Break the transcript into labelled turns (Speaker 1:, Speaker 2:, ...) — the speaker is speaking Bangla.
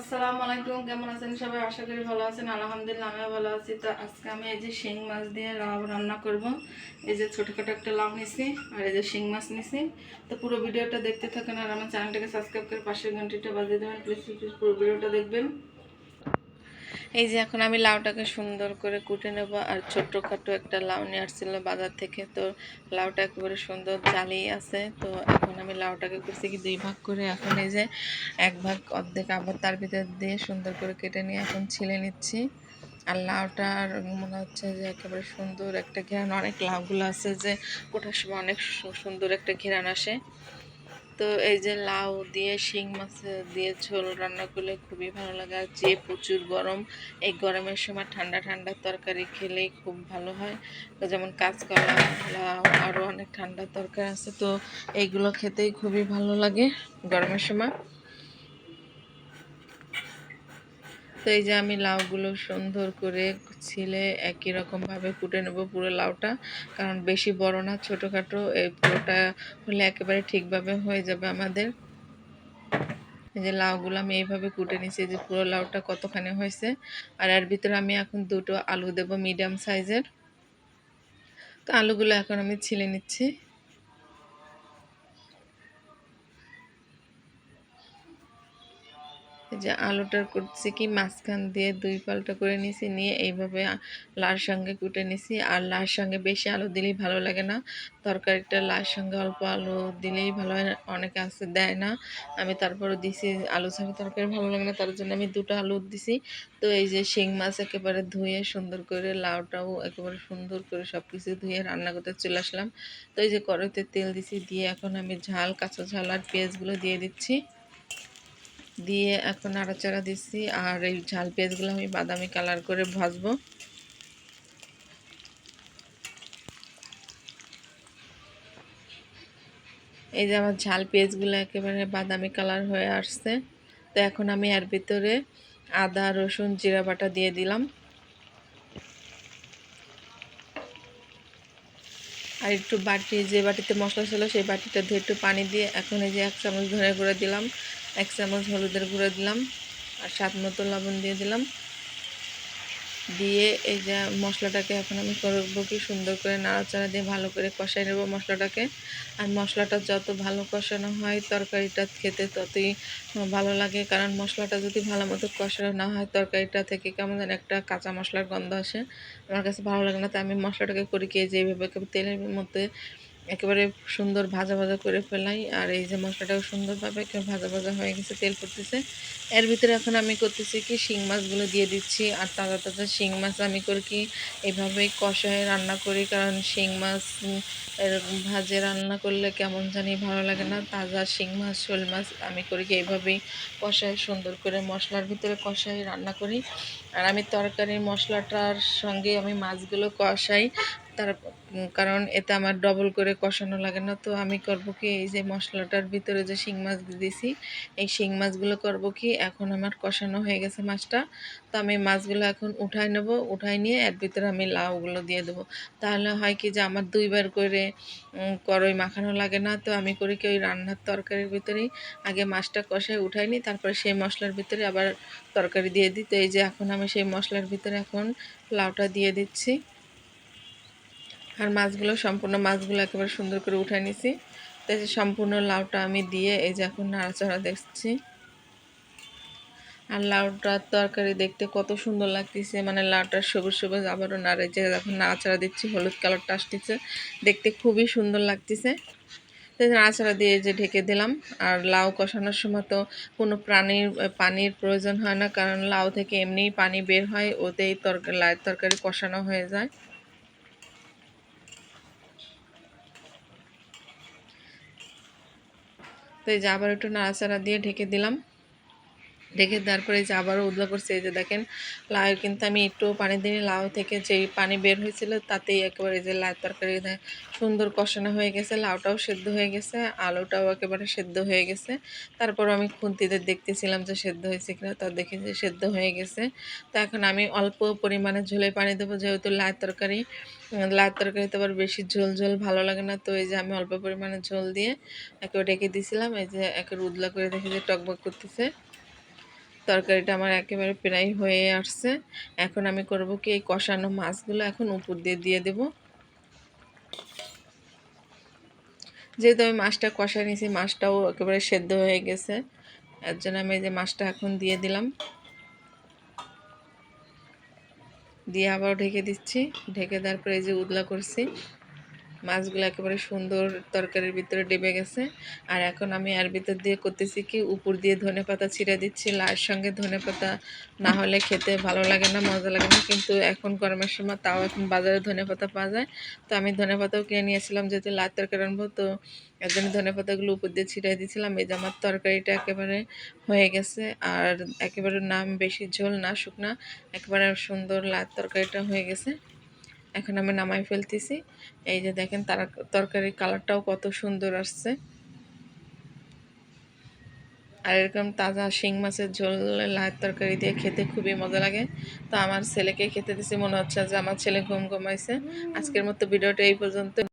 Speaker 1: আসসালামু আলাইকুম, কেমন আছেন সবাই? আশা করি ভালো আছেন। আলহামদুলিল্লাহ, আমিও ভালো আছি। তো আজকে আমি এই যে শিং মাছ দিয়ে লাউ রান্না করব। এই যে ছোটোখাটো একটা লাউ নিছি আর এই যে শিং মাছ নিছি। তো পুরো ভিডিওটা দেখতে থাকেন আর আমার চ্যানেলটাকে সাবস্ক্রাইব করে পাশের ঘন্টিটা বাজিয়ে দেবেন। প্লিজ প্লিজ পুরো ভিডিওটা দেখবেন। এই যে এখন আমি লাউটাকে সুন্দর করে কুটে নেব, আর ছোট্টখাটো একটা লাউ নিয়ে আসছিল বাজার থেকে। তো লাউটা একেবারে সুন্দর জালি আছে। তো এখন আমি লাউটাকে করছি কি দুই ভাগ করে। এখন এই যে এক ভাগ অর্ধেক আবার তার ভিতর দিয়ে সুন্দর করে কেটে নিয়ে এখন ছিলে নিচ্ছি। আর লাউটার মনে হচ্ছে যে একেবারে সুন্দর একটা ঘেরান। অনেক লাউগুলো আছে যে ওঠার সময় অনেক সুন্দর একটা ঘেরান আসে। তো এই যে লাউ দিয়ে শিং মাছ দিয়ে ঝোল রান্না করলে খুবই ভালো লাগে। আর যে প্রচুর গরম, এই গরমের সময় ঠান্ডা ঠান্ডা তরকারি খেলেই খুব ভালো হয়। তো যেমন কাঁচকলা, লাউ আরও অনেক ঠান্ডা তরকারি আছে, তো এইগুলো খেতেই খুবই ভালো লাগে গরমের সময়। তো এই যে আমি লাউগুলো সুন্দর করে ছিলে একই রকমভাবে কুটে নেব পুরো লাউটা, কারণ বেশি বড় না, ছোটোখাটো, এই পুরোটা হলে একেবারে ঠিকভাবে হয়ে যাবে আমাদের। এই যে লাউগুলো আমি এইভাবে কুটে নিছি যে পুরো লাউটা কতখানি হয়েছে, আর এর ভিতরে আমি এখন দুটো আলু দেব মিডিয়াম সাইজের। তো আলুগুলো এখন আমি ছিলে নিচ্ছি। যে আলুটা করছি কি মাঝখান দিয়ে দুই পাল্টা করে নিছি, নিয়ে এইভাবে লার সঙ্গে কুটে নিছি। আর লার সঙ্গে বেশি আলু দিলেই ভালো লাগে না। তরকারিটা লার সঙ্গে অল্প আলু দিলেই ভালো হয়, অনেকে আছে দেয় না। আমি তারপরে দিছি, আলু ছাড়া তরকারি ভালো লাগে না, তার জন্য আমি দুটো আলু দিছি। তো এই যে শিং মাছ একেবারে ধুয়ে সুন্দর করে, লাউটাও একেবারে সুন্দর করে সব কিছু ধুয়ে রান্না করতে চলে আসলাম। তো এই যে কড়াইতে তেল দিছি, দিয়ে এখন আমি ঝাল, কাঁচা ঝাল আর পেঁয়াজগুলো দিয়ে দিচ্ছি। দিয়ে এখন নাড়াচাড়া দিচ্ছি। আর এই ঝাল পেঁয়াজগুলো আমি বাদামি কালার করে ভাজবো। এই যে আমার ঝাল পেঁয়াজগুলো একেবারে বাদামি কালার হয়ে আসছে। তো এখন আমি এর ভিতরে আদা, রসুন, জিরা বাটা দিয়ে দিলাম। আর একটু বাটি, যে বাটিতে মশলা ছিল সেই বাটিটা ধুয়ে একটু পানি দিয়ে এখন এই যে এক চামচ ধনে গুঁড়ো দিলাম। এক চামচ হলুদের গুঁড়ো দিলাম আর স্বাদ মতো লবণ দিয়ে দিলাম। দিয়ে এই যে মশলাটাকে এখন আমি করব কি সুন্দর করে নাড়াচাড়া দিয়ে ভালো করে কষাই নেব মশলাটাকে। আর মশলাটা যত ভালো কষানো হয় তরকারিটা খেতে ততই ভালো লাগে। কারণ মশলাটা যদি ভালো মতো কষানো না হয় তরকারিটা থেকে কেমন যেন একটা কাঁচা মশলার গন্ধ আসে। আমার কাছে ভালো লাগে না, তাই আমি মশলাটাকে করি কি এই যে এইভাবে তেলের মধ্যে একেবারে সুন্দর ভাজা ভাজা করে ফেলাই। আর এই যে মশলাটাও সুন্দরভাবে ভাজা ভাজা হয়ে গেছে, তেল পড়তেছে। এর ভিতরে এখন আমি করতেছি কি, শিং মাছগুলো দিয়ে দিচ্ছি। আর তাজা তাজা শিং মাছ আমি করি কি এইভাবেই কষায় রান্না করি, কারণ শিং মাছ এরকম ভাজে রান্না করলে কেমন জানি ভালো লাগে না। তাজা শিং মাছ, শোল মাছ আমি করি কি এইভাবেই কষায়, সুন্দর করে মশলার ভিতরে কষায় রান্না করি। আর আমি তরকারির মশলাটার সঙ্গে আমি মাছগুলো কষাই। তার কারণ এতে আমার ডবল করে কষানো লাগে না। তো আমি করব কি, এই যে মশলাটার ভিতরে যে শিং মাছ দিয়েছি এই শিং মাছগুলো করব কি, এখন আমার কষানো হয়ে গেছে মাছটা। তো আমি মাছগুলো এখন উঠাই নেব, উঠাই নিয়ে এর ভিতরে আমি লাউগুলো দিয়ে দেবো। তাহলে হয় কি যে আমার দুইবার করে করই মাখানো লাগে না। তো আমি করি কি, ওই রান্নার তরকারির ভিতরেই আগে মাছটা কষায় উঠাই নিই, তারপরে সেই মশলার ভিতরে আবার তরকারি দিয়ে দিই। তো এই যে এখন আমি সেই মশলার ভিতরে এখন লাউটা দিয়ে দিচ্ছি। আর মাছগুলো, সম্পূর্ণ মাছগুলো একেবারে সুন্দর করে উঠাই নিছি। তো এই যে সম্পূর্ণ লাউটা আমি দিয়ে এই যে এখন নাড়াচাড়া দেখছি। আর লাউটার তরকারি দেখতে কত সুন্দর লাগতেছে মানে লাউটার সবুজ সবুজ আবারও নাড়ে যে এখন নাড়াচাড়া দিচ্ছি, হলুদ কালারটা আসতেছে। দেখতে খুবই সুন্দর লাগতেছে। নাড়াচাড়া দিয়ে যে ঢেকে দিলাম। আর লাউ কষানোর সময় তো কোনো প্রাণীর পানির প্রয়োজন হয় না, কারণ লাউ থেকে এমনিই পানি বের হয়, ওতেই তরকারি লাউয়ের তরকারি কষানো হয়ে যায়। তো এই যে আবার একটু নাড়াচাড়া দিয়ে ঢেকে দিলাম। ঢেকে দেওয়ার পরে যে আবারও উদলা করছে। এই যে দেখেন, লাউ কিন্তু আমি একটু পানি দিয়ে লাউ থেকে যেই পানি বের হয়েছিল, তাতেই একেবারে যে লাউ তরকারি সুন্দর কষানো হয়ে গেছে, লাউটাও সেদ্ধ হয়ে গেছে, আলুটাও একেবারে সেদ্ধ হয়ে গেছে। তারপর আমি খুন্তিতে দেখতেছিলাম যে সেদ্ধ হয়েছে কিনা, তা দেখি যে সেদ্ধ হয়ে গেছে। তো এখন আমি অল্প পরিমাণে ঝোলে পানি দেবো, যেহেতু লাউ তরকারি, লাউ তরকারিতে আবার বেশি ঝোল ঝোল ভালো লাগে না। তো এই যে আমি অল্প পরিমাণে ঝোল দিয়ে একেবারে ডেকে দিয়েছিলাম এই যে একেবারে উদলা করে দেখি যে টকবক করতেছে। তরকারিটা আমার একেবারে প্রায় হয়ে আসছে। এখন আমি করব কি এই কষানো মাছগুলো এখন উপর দিয়ে দিয়ে দেব। যেহেতু আমি মাছটা কষা নিয়েছি, মাছটাও একেবারে সেদ্ধ হয়ে গেছে। এর জন্য আমি এই যে মাছটা এখন দিয়ে দিলাম। দিয়ে আবার ঢেকে দিচ্ছি। ঢেকে দেওয়ার পরে এই যে উদলা করছি। মাছগুলো একেবারে সুন্দর তরকারির ভিতরে ডেবে গেছে। আর এখন আমি এর ভিতর দিয়ে করতেছি কি, উপর দিয়ে ধনে পাতা ছিঁড়ে দিচ্ছি লার সঙ্গে ধনে পাতা না হলে খেতে ভালো লাগে না, মজা লাগে না। কিন্তু এখন গরমের সময় তাও এখন বাজারে ধনে পাতা পাওয়া যায়। তো আমি ধনে পাতাও কিনে নিয়েছিলাম যেহেতু লাল তরকারি আনব, তো এর জন্য ধনে পাতাগুলো উপর দিয়ে ছিটিয়ে দিয়েছিলাম। এই যে আমার তরকারিটা একেবারে হয়ে গেছে। আর একেবারে নাম বেশি ঝোল না, শুকনা, একেবারে সুন্দর লাল তরকারিটা হয়ে গেছে। এখন আমি নামাই ফেলতেছি। এই যে দেখেন তার তরকারির কালারটাও কত সুন্দর আসছে। আর এরকম তাজা শিং মাছের ঝোল লাহের তরকারি দিয়ে খেতে খুবই মজা লাগে। তো আমার ছেলেকে খেতে দিছি, মনে হচ্ছে যে আমার ছেলে ঘুম ঘুমাইছে। আজকের মতো ভিডিওটা এই পর্যন্ত।